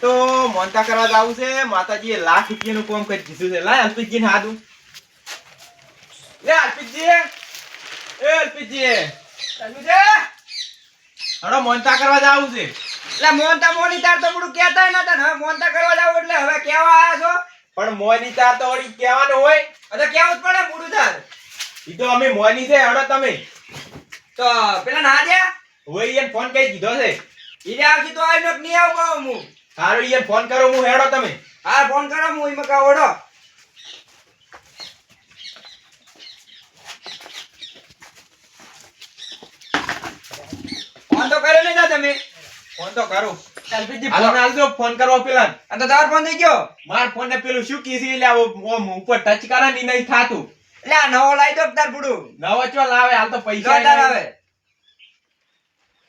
તો મોનતા કરવા જવું છે. માતાજીએ લાખ રૂપિયાનું કોમ કરી દીધું છે. લાય અલ્પિતજી ને હાથું લે અલ્પિતજી એ અલ્પિતજી હડો મોનતા કરવા જવું છે. એટલે મોનતા મોની તાર તો બધું કહેતા નતા હવે મોનતા કરવા જાવ એટલે હવે કેવા આવ્યા છો? પણ મોની તાર તો વળી કહેવાનું હોય. હવે કેવું જ પડે પૂરું તાર એ તો અમે મોની છે. હડો તમે. તો પેલા ના દે હોય એને ફોન કરી દીધો છે. એ આવતી તો આવીને નહીં આવું કહું હું. એને ફોન કરો હું હેડો તમે. હા ફોન કરો હું કહું ઓઢો ફોન તો કર્યો તા તમે. ફોન તો કરો. ફોન. હાલજો ફોન કરવા પેલા. આ તો તાર ફોન થઈ ગયો. માર ફોન ને પેલું શું કીધી એટલે આવો ઉપર ટચ કરે ની નહીં થાતું. એટલે આ નવો લાઈ દો તાર નવો ચો લાવે હાલ તો પૈસા આવે.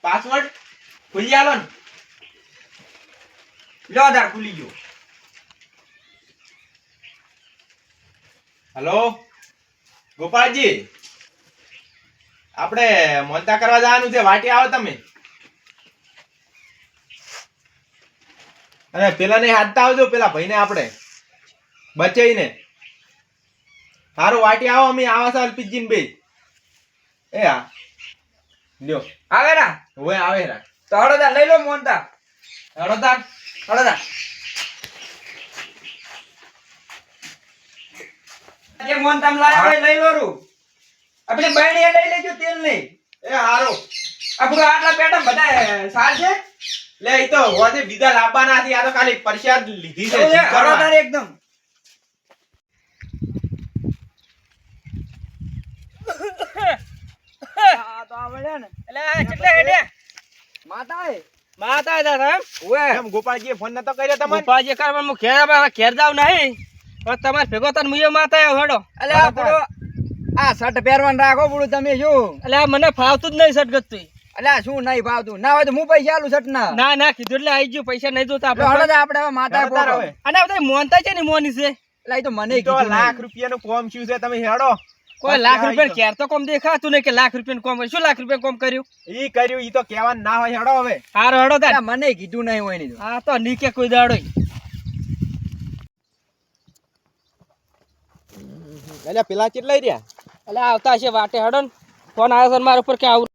પાસવર્ડ ખુલી આલો ને. લો તાર ખુલી ગયો. હલો? ગોપાલજી? આપણે મોનતા કરવા જવાનું છે વાટી આવો તમે. અને પેલા ને હાથતા આવજો પેલા ભાઈને આપણે. બચાઈને. સારું વાટી આવો અમે આવા સાલ અલ્પિતજી ને બે. એ હા. લ્યો. આવે ના હોય આવે રા. તો હળો લઈ લો મોનતા હળો તાર હળો તાર જે લાયા હોય લઈ લો રૂ. આપણે બહેણીએ લઈ લેજો તેલ નહીં એ હારું. આપણું આટલા પેટા બધા સાર છે? લે ઈ તો હોજે બીજા લાવવાના નથી આ તો ખાલી પરસાદ લીધી છે. તાર એકદમ. આ તો આવડે ને. એટલે કેટલે હેડે માતા માતા દાદા સાહેબ. ઓએ એમ ગોપાલજીએ ફોન નતો કર્યો તમને? ગોપાલજી કર પણ હું ઘેર હવે ઘેર જાવ નહીં. હવે તમારે ભેગો તન મુયો માતા આવ્યો હેડો. અલે આ આ શર્ટ પહેરવાનું રાખો પૂરું તમે શું? અલે આ મને ફાવતું જ નહીં શર્ટ ગતું અલે શું નહીં ભાવતું ના હોય તો હું પૈસા આલું શર્ટ ના ના ના કીધું એટલે આવી ગયું પૈસા નહીં જોતા આપણે. તાર આપણે હવે માતા. હવે. અને બધા મોનતા છે ને મોની છે? એટલે તો મને લાખ. રૂપિયાનું કોમ શું છે તમે હેડો. કોઈ લાખ રૂપિયા ક્યાર તો કોમ દેખાતું નહીં કે લાખ રૂપિયા કોમ કર્યું શું લાખ રૂપિયા કોમ કર્યું? ઈ કર્યું ઈ તો કહેવાનું ના હોય હેડો હવે. હારો હેડો તાર. મને કીધું નહીં હોય નહીં તો. હા તો નીકે કોઈ દાડો એટલે પેલા કેટલા રહ્યા? એટલે આવતા છે વાટે હેડો ને. ફોન આવ્યો છે મારા ઉપર કે આવું.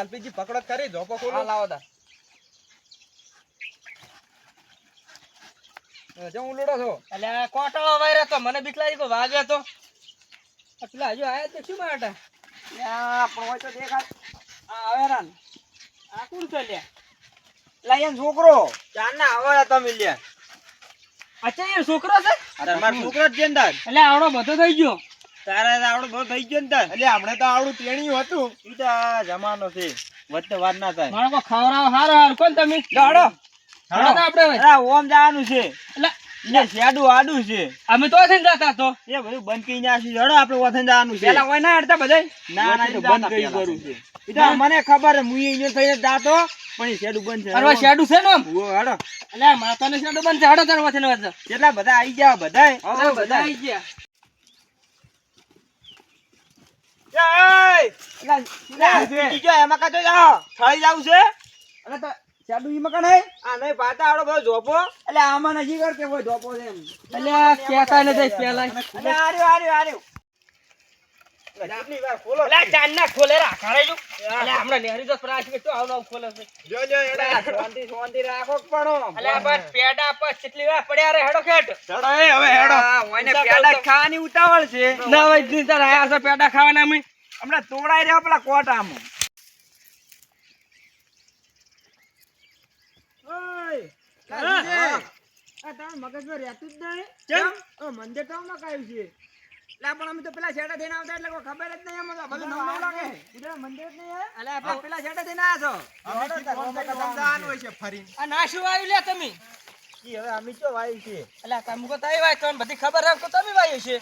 એલપીજી પકડો કરી ધોપો ખોલો લાવો તાર. જો હું લોડો છો? એટલે કોટાળો વાયરો તો મને બીક લાગી તો વાગે તો. પેલા હજુ આયા તો શું માટે પણ હોય તો દેખાય. આવે રાન આ કોણ છે લ્યા લાયન છોકરો. ચારના આવા તમે લ્યા અચ્છા એ છોકરો છે? છોકરો જ છે એટલે આવડો બધો થઈ ગયો. તારે આવડો બહુ થઈ ગયો ને તાર. એટલે હમણાં તો આવડું તેણિયું હતું. ઈ તો જમાનો છે. વચ્ચે વાર ના થાય. મારો સારો હારો હારો. કોણ તમે? લાડો હેડો તો આપણે હવે. અરે ઓમ જવાનું છે. એટલે શેડું આડું છે. અમે તો થઈને જતા તો. એ બધું બંધ કરી નાખ્યું છે. હેડો આપણે વથન જવાનું છે. પેલા હોય ના હડતા બધાય? ના ના બંધ કરી કરું છે. ઈ મને ખબર છે, અહીંયા થઈને જાતો પણ શેડું બંધ છે. અરવા શેડું છે ને આમ ઊભો એટલે માતાને શેડું બંધ છે. હેડો તાર વચ્ચે. ને કેટલા બધા આવી ગયા બધાય. બધા આવી ગયા. એમાં કાતો જાઓ. થાળી જાવું છે? અરે તો ચાડુ ઈ મકાન હે? આ નહીં પાતા આવડો બધો જોપો એટલે આમાં નજી કર કે કોઈ ધોપો છે એમ. એટલે પેલા એટલે આર્યો આર્યો આર્યો રેજો એટલે હમણાં તોડાઈ રહ્યા પેલા કે શું આવડો ખોલે છે. જો જો એડા. શાંતિ શાંતિ રાખો કે પણ એટલે આ બસ પેડા પર કેટલી વાર પડ્યા રે હેડો ખેટ ચડો એ હવે હેડો હા, ઓયને પેડા જ ખાવાની ઉતાવળ છે ના હોય દી તાર આયા છે પેડા ખાવાના અમે હમણાં તોડાઈ રહ્યો પેલા કોટામાં હા. આ તારા મગજમાં રહેતું જ નહીં. કેમ? કેમ મંદિર તો આમાં છે. લા પણ અમે તો પેલા શેડા થઈને આવતા એટલે ખબર જ નહીં અમને તો. ભલે નવું નવું લાગે. બીજા મંદિર જ નહીં એટલે આપણે પેલા શેડા થઈને આવ્યા છો. અમે કી ફોન કરતા તમે હોય છે આ નાશું આવ્યું લે તમે? ઈ હવે અમે ચો વાઈ છે. એટલે તમે કો તાઈ વાય તમને બધી ખબર હે તો તમે વાયુ છે.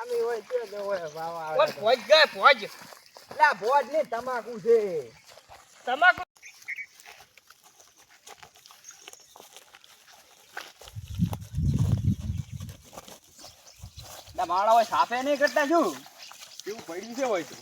અમે હોય તે જ હોય વાવા ઓલ ભોજ ગય ભોજ. લા ભોજ ને તમાકુ છે. તમાકુ માળા હોય સાફે નહીં કરતા શું? કેવું પડ્યું છે હોય તો.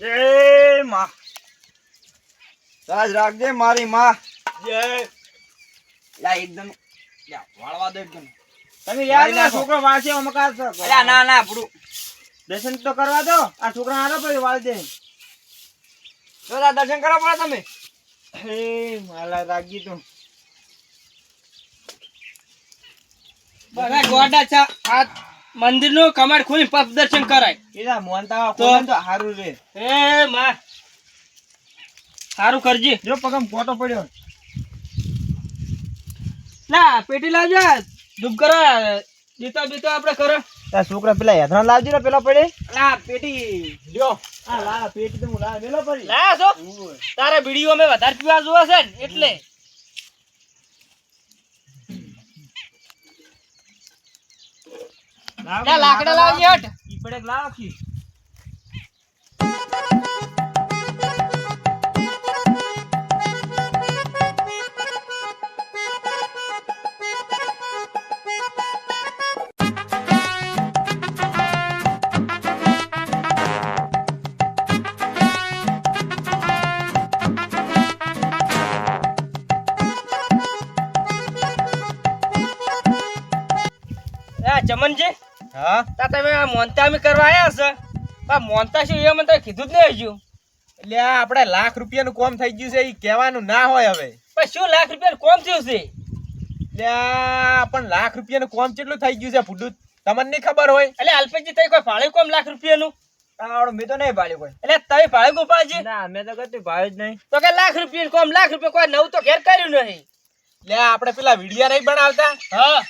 જય માં. સાજ રાખજે મારી મા. જય. લા એકદમ વાળવા દે એકદમ. તમે યાર છોકરો વાંચે અમકાર ના ના પડું દર્શન તો કરવા દો. આ છોકરા આરો પછી વાળ દે. તો દર્શન કરવા પડે તમે? હે માલા રાગી તું. બધા ગોડા છે. આ મંદિરનું કમાડ ખોલી પગ દર્શન કરાય. એલા મોનતા તો? તો હારું રે. એ માં. સારું કરજે. જો પગમ ફોટો પડ્યો. ના પેટી લાવજો. ધૂપ કરો. દીતા બીતો આપણે કરો તા છોકરા પેલા હેધરા લાવજો ને પેલા પડે. ના પેટી લ્યો. આ લા પેટી તો હું લાવ મેલો પડી. લા છો? તારે વીડિયો મે વધારે પીવા જોવે છે ને એટલે. લા લાકડા લાવજે હટ. ઈ પડે લાવ કી ચમનજી હા? તા તમે આ મોનતા અમે કરવા આવ્યા છે. પણ મોનતા શું એ મને તો કીધું જ નહીં હજુ. એટલે આ આપણે લાખ રૂપિયાનું કોમ થઈ ગયું છે એ કહેવાનું ના હોય હવે. પણ શું લાખ રૂપિયાનું કોમ થયું છે? એટલે આ પણ લાખ રૂપિયાનું કોમ કેટલું થઈ ગયું છે ફૂડું તમને નહીં ખબર હોય? એટલે અલ્પેશજી તઈ કોઈ ભાડે કોમ લાખ રૂપિયાનું? તાવડો મેં તો નહીં કોઈ. એટલે તમે ભાડે ગોપાલજી? ના મેં તો કદી ભાળ્યો જ નહીં. તો કે લાખ રૂપિયાનું કોમ લાખ રૂપિયા કોઈ નવું તો ઘેર કર્યું નહીં. એટલે આપણે પેલા વિડિયા નહીં બનાવતા? હા.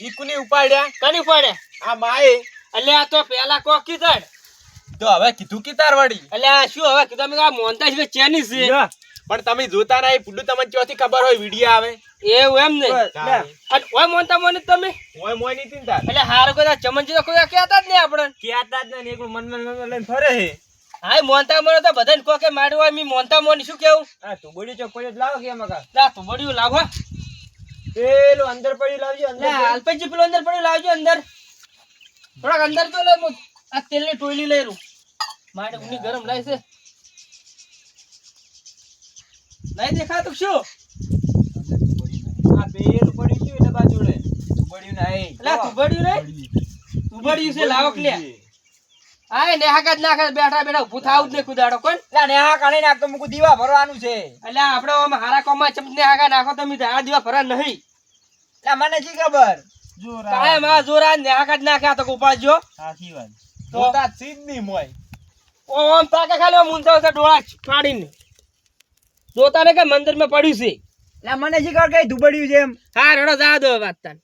ઈ ઉપાડ્યા? કની પડે આ માએ. એટલે આ તો પેલા કોક કીધડ તો હવે કીધું કીતાર વળી એટલે શું હવે કીધું? અમે આ મોનતા છે ચેની છે. પણ તમે જોતા નહીં ફૂડું તમને ચોથી ખબર હોય વિડિયા આવે? એવું એમ ને? અને ઓય મોનતા મોને તમે? ઓય મોય નહીં તીન તાર. એટલે હારો કોઈ ચમનજી તો કોઈ કહેતા જ નહીં આપણે કહેતા જ નહીં એક મન મન મન લઈને ફરે હે. હા મોનતા મોને તો બધાને કોકે માર્યું મી મોનતા મોની શું કેવું? આ તું બોડી ચોક કોઈ લાવો કે મકા લા તું બડ્યું લાવો. પેલું અંદર પડ્યું લાવજો અંદર અલ્પેશજી પેલો અંદર પડ્યું લાવજો અંદર. થોડાક અંદર તો લે આ તેલની ટોયલી લઈ રૂ માટે ઉની ગરમ લાય છે. નહીં દેખાતું શું? આ પેલું પડ્યું છે ડબ્બા જોડે પડ્યું નહીં. એટલે તું નહીં? છે લાવક લે. હા નેહા જ નાખે બેઠા બેઠા ઉભું થાવ જ નહીં કુદાડો કોણ? લા નેહા કાઢી નાખ તો મુકુ દીવા ભરવાનું છે. એટલે આપણે આમ હારા કોમમાં નેહા હાકા નાખો તમે તો આ દીવા ભરા નહીં. લા મને શી ખબર? જોરા. કાય આ જોરા નેહા જ નાખ્યા તો ઉપાડજો સાચી વાત. તો જોતા જ સીધની મોય ઓમ તાકે ખાલી મૂંઝાવ છે ડોળા કાઢીને. જોતા ને કે મંદિરમાં પડ્યું છે. લા મને શી ખબર કઈ ધુબડ્યું છે એમ? હા રડો જા દો વાત તાન.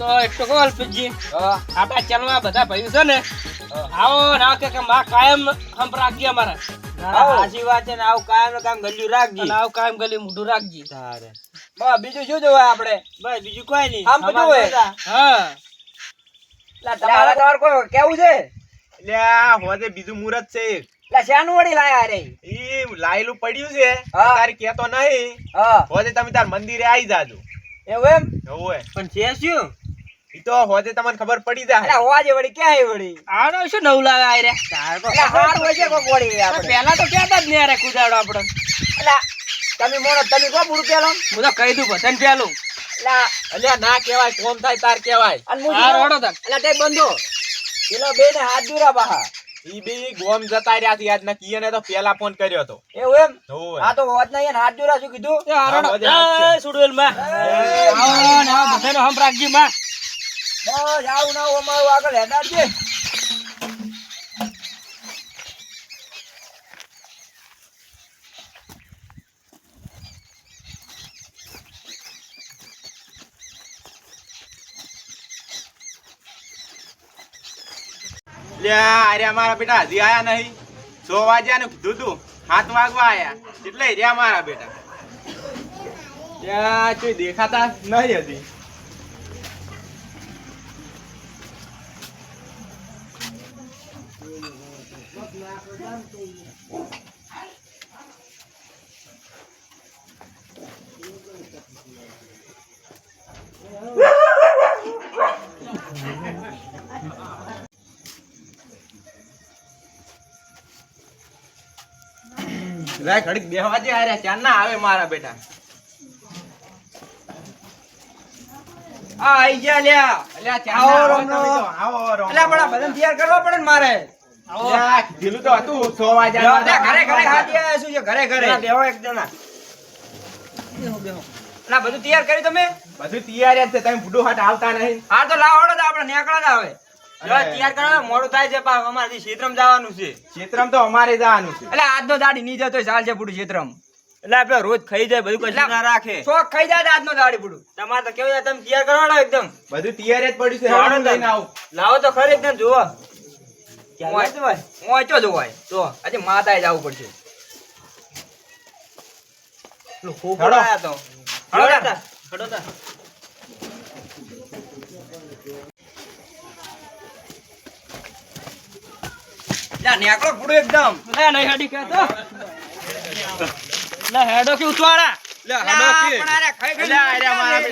તો એટલો કહું અલ્પેશજી. આપણા ચેનલમાં બધા ભાઈઓ છે ને આવો ના કે કે માં કાયમ હંપ રાખજે અમારા. આવો. સાચી વાત છે આવું કાયમ ને ગલ્યું રાખજી. આવું કાયમ ગલી મોઢું રાખજે. તારે. બસ બીજું શું જોવાય આપણે બસ બીજું કોઈ નહીં. આમ બધું હોય. હા. લા તમારે તમારે કોઈ કેવું છે? એટલે હોદે બીજું મુહૂર્ત છે. એક. લા વળી લાયા રે? ઈ લાયેલું પડ્યું છે. હા. તારે કેતો નહીં. હા. હોદે તમે તાર મંદિરે આવી જાજો. એવું એમ? એવું પણ છે શું? ઈ તો હોજે તમને ખબર પડી જાય. અરે હોજે વળી ક્યાં વળી? આનો શું નવ લાવે આ રે? અલા હાર હોજે કો વળી આપણે. પહેલા તો કહેતા જ નહીં યાર કુદાડો આપણે? એટલે તમે મોણો તમે કો પૂરું પેલો હું તો કહી દઉં બધાને પેલું એટલે અલ્યા ના કહેવાય કોમ થાય તાર કહેવાય. અને હું હા, શું રોડો તાન. અલ્યા, તે બંધો. પેલો બે ને હાથ દુરા બહા. ઈ બી ગોમ જતા રહ્યા છે આજ નકી ને તો પેલા ફોન કર્યો હતો. એવું એમ? આ તો હોત નહીં હાથ જોરા શું કીધું? એ સુડવેલમાં. આવો ને આવો, હમ રાખજે માં. બસ આવું ના અમારું આગળ હેડાડજે અરે મારા બેટા હજી આયા નહીં. સો વાગ્યા ને કીધું તું સાત વાગવા આયા. એટલે રહ્યા મારા બેટા. ત્યાં દેખાતા નહીં હજી. રાય ઘડીક બેહવા દે અરે ચાર ના આવે મારા બેટા. આ આઈ ગયા લ્યા. અલ્યા ચાર આવો ના આવે? રમનો. અલ્યા બડા બદન તૈયાર કરવા પડે ને મારે. લ્યા, તો હતું સો ઘરે ઘરે શું છે? ઘરે ઘરે. બેહો એક જણા. બધું તૈયાર કર્યું તમે? બધું તૈયાર જ છે. તમે બુડો હાટ આવતા નહીં. હા તો લાવો તો આપણે નીકળા ના આવે જો, તૈયાર કરવા મોડું થાય છે પણ અમારે ક્ષેત્રમ જવાનું છે. ક્ષેત્રમાં તો અમારે જવાનું છે. એટલે આજનો દાડી નહીં જતો ચાલ છે પૂરું ક્ષેત્રમ. એટલે રોજ ખાઈ જાય બધું કશું ના રાખે. શોખ ખાઈ જાય આજનો દાડી પૂરું. તમારે તો કેવું તમે તૈયાર કરવાનો એકદમ. બધું તૈયાર જ પડ્યું છે તો હાડું હાડો લઈને આવું. લાવો તો ખરી એકદમ જુઓ. વાંચો જોવાય? તો આજે માતાએ જવું પડશે. ખોખો આયા તો. હાડો તા. હાડો તા. નેકળો પૂરું એકદમ લે, નહીં હેડી કહેતો. લે, હેડો કે મારા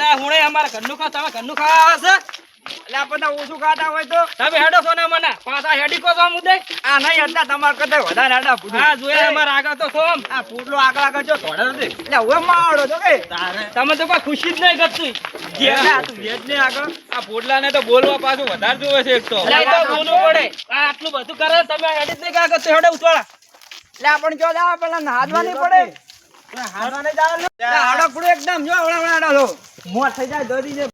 લે, હુંય અમારે ઘરનું ખાવ, તમે ઘરનું ખાવા આવે છે? લ્યા, બધા ઓછું ખાતા હોય તો? તમે હેડો સોના મના. પાછા હેડી કો છો ઉદય? આ નહીં હતા તમારે કરતા વધારે આડા પૂરું. હા, જોયા અમારે આગળ તો આ આગળ આગળ જો કે? તમે કોઈ ખુશી જ નહીં કરતું. લ્યા, તું વેચ ને આગળ. આ પોટલાને તો બોલવા પાછું વધારે જોવે છે એક તો. બોલવું પડે. આટલું બધું કરે તમે હેડી જ નહીં કાગળ તો એટલે આપણે પણ જો પેલા નાહવા નહીં પડે. હાડો પૂરો એકદમ જો હવડા હવડા હાડો લો. થઈ જાય દોરી છે.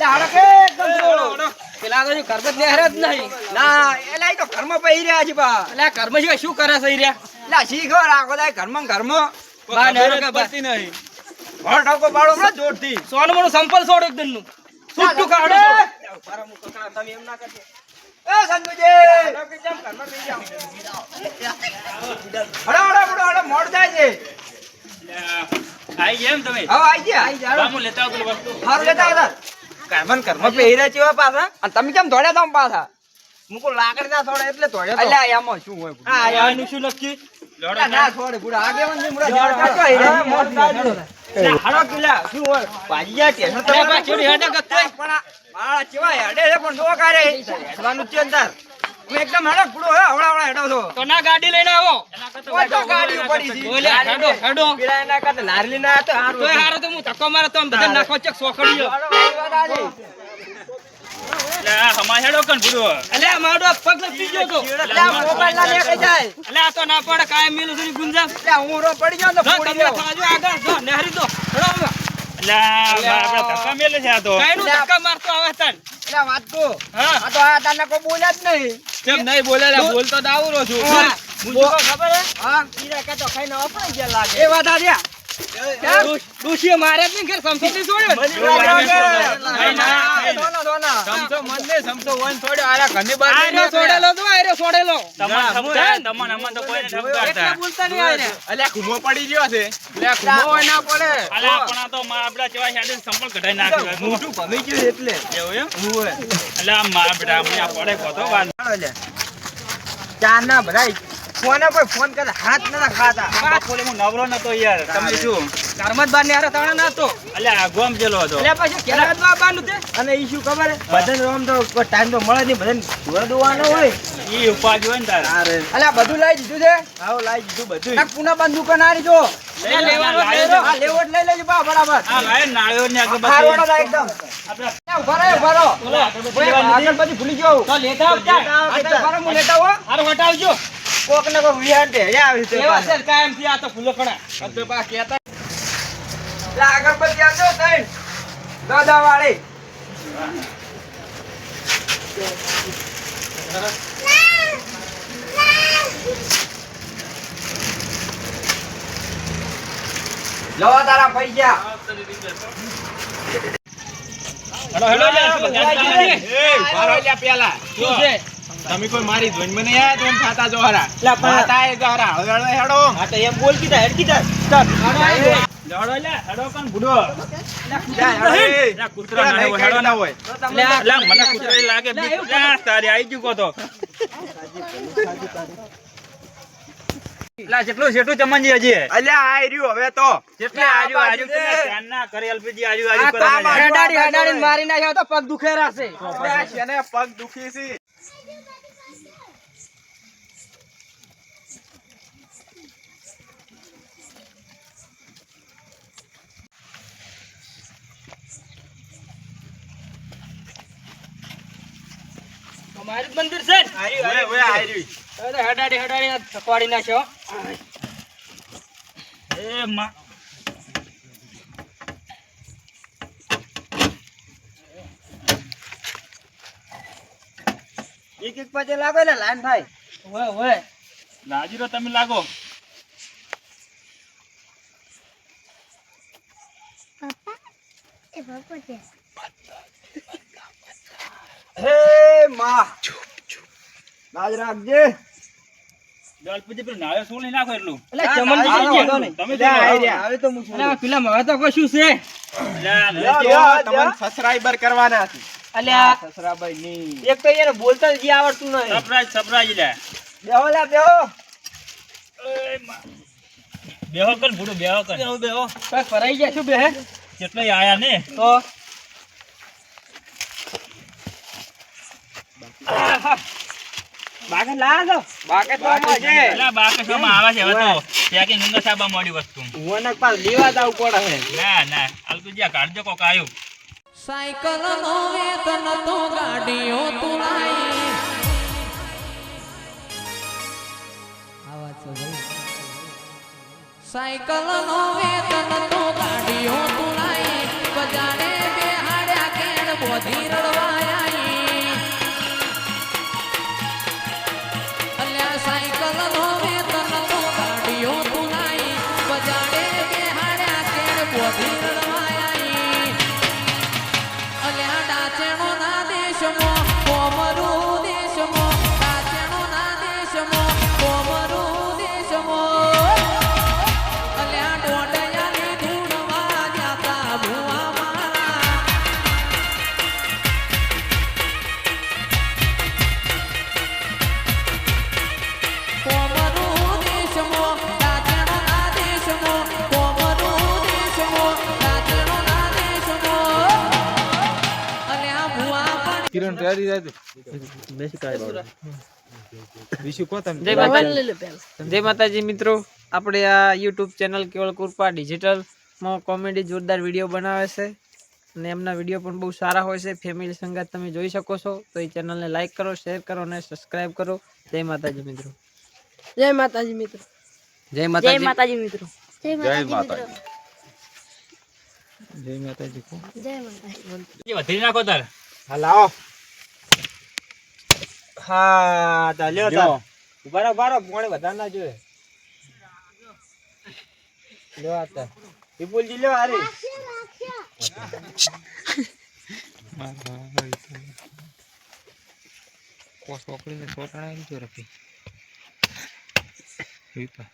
હાડો કે એકદમ પૂરો. પેલા તો ઘરમાં બેહરે જ નહીં ના એલા તો ઘરમાં પહેરી રહ્યા છે બા એટલે ઘરમાં શું શું કરે છે રહ્યા લ્યા, શીખો રાખો દાય ઘરમાં ઘરમાં બા ને કે પડતી નહીં ભર ઠોકો પાડો હમણાં જોરથી. સોનું મોનું સંપલ છોડ એકદમનું છૂટું કાઢો છો. લ્યા, ઊભા રહો, હું કકડા, તમે એમ ના કરજો. એ સંતુજી! હાડો કે જેમ ઘરમાં બેસી જાઓ. હાડો, હાડો, હાડો, હાડો, છે. આઈ ગયા એમ તમે હવે આઈ ગયા, આઈ ગયા. હું લેતા આવું વસ્તુ હારું લેતા આવતા. ઘરમાં ને પહેર્યા છે પાછા. અને તમે કેમ દોડ્યા તા પાછા? મૂકો લાકડી ના છોડે એટલે દોડ્યા અલ્યા, એમાં શું હોય? શું નક્કી અલ્યા, ના હીરા. હાડો શું હોય? કે? પણ હેડે છે, પણ જો કારે. હેડવાનું છે ને તાર. હું એકદમ હેડો, બુડો, હે, હવડા હવડા હેડો છો. તો ના ગાડી લઈને આવો ઓય તો ગાડીઓ પડી છે. બોલે હેડો હેડો પેલા એના કરતા લારલી ના તો હારું તો. હારો તો હું ધક્કો મારે તો આમ બધા નાખો ચક સોખડીયો હાડો, આ વાત આજે. અલ્યા મારો પગ લપસી ગયો તો અલ્યા, મોબાઈલ ના લે જાય. અલ્યા આ તો ના પડે કાયમ મેલું ગુંજા અલ્યા, હું રો પડી ગયો તો જો ફોડી તમે દેવો. ખાજો આગળ જો નહેરી દો હેડો ધક્કા મારતો આવે તન. અલ્યા, વાત કો હા. આ તો આ તને કોઈ બોલ્યા જ નહીં. કેમ નહીં બોલેલા બોલતો દાવરો છું. ખબર હે હા, ઈરા કાં તો ખાઈને અપડાઈ ગયા લાગે. એ વાત આજે. ડુ- મારે જ નહીં ઘેર સમસોતી છોડ્યો ને. નહીં, ના. સોના, સોના. પર ફોન કરે હાથ નતા ખાતા આયરે. અલ્યા કુમો પડી ગયો છે અલ્યા, કૂવો હોય ના એટલે ના. ફોને ફોન હાથ નતા ખાતા ઘરમાં જ બાર ને હારે તાણે ના હતો. અલ્યા પછી કેરાત જ બા બાનું તે. અને ઈ શું ખબર? હે? બધાને આમ તો ટાઈમ તો મળે નહીં. બધાને ઘર દોવાનો હોય. ઈ ઉપાજ હોય ને તારે. અલ્યા બધું લઈ દીધું છે આવો લઈ દીધું બધું ના પુના બંધ દુકાન આરી જો. લે, લેવાનો. લેવો લઈ લેજો બા બરાબર. હા લાય નાળ્યો ને આગળ બસ ના એકદમ. ઊભા રહો ઊભા રહો. આગળ પછી ભૂલી ગયો તો લેતા આવતા. આ હું લેતા હારું હટાવજો. કોક ને કોક વિહાર દે આવી છે એવા છે કાયમથી આ તો ફૂલો ખણા એટલે બા કહેતા લા અગરબત્તી આપજો તઈ દાદા વાળી લો તારા પૈસા હેલો હેલો પેલા શું છે તમે કોઈ મારી ધોનમાં મને યાર તો એમ થાતા જો હરા? લા, પણ- થાતા એ હારા હળો હેડો. હા તો એમ બોલ કીધા હેડ કીધા સ્ટાર્ટ લડો લે હેડો કન બુડો. લા. કૂતરા ના હોય, હેડો ના હોય. લે, મને કૂતરા લાગે લા તારી આઈ ગયું કો તો લા જેટલું જેટલું ચમનજી હજી અલ્યા આઈ રહ્યું હવે તો. જેટલે આજુ આજુ ધ્યાન ના કરે એલપીજી આજુ આજુ કરે. કામ હેડાડી મારી નાખ્યો તો પગ દુખે છે પગ દુખી છે? અમારું જ મંદિર છે ને? ઓય, ઓય, આઈ રહ્યું. હવે તો હેડાડી હેડાડી થકવાડી નાખ્યો એ માં એક એક પાછે લાગો ને લાઈન થાય ઓય ઓય. લાજી રો તમે લાગો. હે માં. લાજ રાખજે. એલપીજી પેલું નાળિયો શું લઈ નાખો એટલું. એટલે ચમનજી ના, છે ના, ને? વાંધો નહીં. તમે જા, જો આઈ રહ્યા. હવે તો હું છું. અલે આ પેલા હવે તો કશું છે. લા, જો, લા. જા, તમને સબસ્ક્રાઇબર કરવાના છે. અલ્યા સસરાભાઈ ની એક તો એને બોલતા જ આવડતું નહીં. સપ્રાઈઝ સપ્રાઈઝ લે બેહો લા બેહો. બેહો કર બુડો બેહો કર. બેહો બેહો. ફરાઈ ગયા શું બે કેટલા આયા ને? તો? બાકે લા દો તો આમાં છે. એટલે બાકી શોમાં છે. હવે તો ત્યાં કે સાબા મોડી વસ્તુ. મને પાસ લેવા જાવ પડે હે ના ના. અલ્પીજી આ કાઢજો કોક આયું. સાયકલ નો વેતન તો ગાડીઓ તુલાઈ. સાયકલ નો વેતન તો ગાડીઓ તુલાઈ. પણ જય માતાજી. જય માતાજી મિત્રો. આપણે આ યુટ્યુબ ચેનલ કેવળ કૃપા ડિજિટલમાં કોમેડી જોરદાર વીડિયો બનાવે છે. અને એમના વીડિયો પણ બહુ સારા હોય છે. ફેમિલી સંગાત તમે જોઈ શકો છો. તો એ ચેનલને લાઈક કરો શેર કરો અને સબસ્ક્રાઇબ કરો. જય માતાજી મિત્રો. જય માતાજી મિત્રો. જય જય માતાજી. માતાજી મિત્રો. જય માતાજી જય માતાજી જય માતાજી. નાખો તાર? હા લાવો. ખાતા લ્યો તા ઉભારો ઉભારો પોણી વધારે ના જોયે લ્યો આતા વિપુલજી લ્યો હારી. કોસ પકડીને સોટાણા આવી ગયો રફી. વિપા.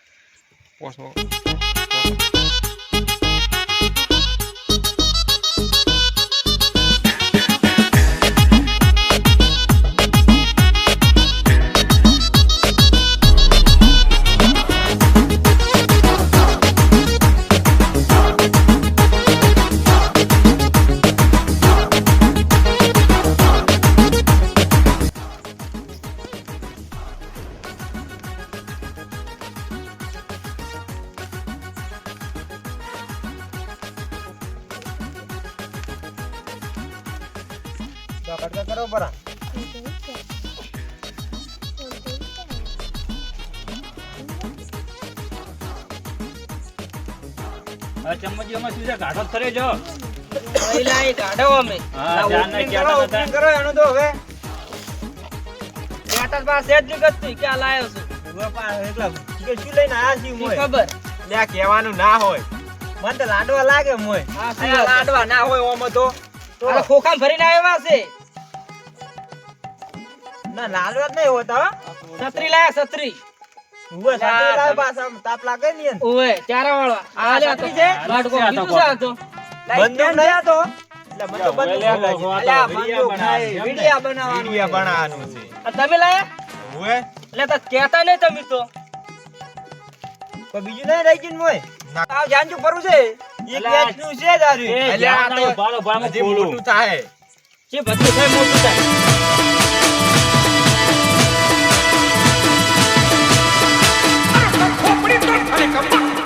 જો. પહેલા એ કાઢો અમે. હા ધ્યાન ઓપનિંગ હતા કરો એનું તો હવે. બેટર પાસે જ નીકળતું ક્યાં લાયો છું. ઊભા કે શું લઈને આયા છી મોય? ખબર? લે કહેવાનું ના હોય. મને તો લાડવા લાગે મોય. લાડવા ના હોય ઓમ તો. આ ખોખામાં ભરીને આવ્યા છે. ના લાડવા જ નહીં હોતા છત્રી લાયા છત્રી. લાવ પાછા તાપ લાગે ને. ચારા વાળવા આ તો. છત્રી છે? આ તો બંદૂક નહીં તો? એટલે મને બંદૂક ઓલે લાગે. ઓલે અલ્યા, બંદૂક નહીં, વિડિયા બનાવવાનું વિડિયા બનાવવાનું છે. આ તમે લાયા? ઓવે એટલે તો કહેતા નહીં તમે તો. કોઈ બીજું નહીં રહી ગયું મોય? જાંજુ ભરવું છે. એક અલ્યા, વેચનું છે જ અલ્યા, આ તો નહીં, ભાલો ભાલો હજી ખોલું. મોટું થાય. જે બધું થાય મોટું થાય. પતાયા.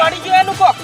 પડી ગયો એનું કોક?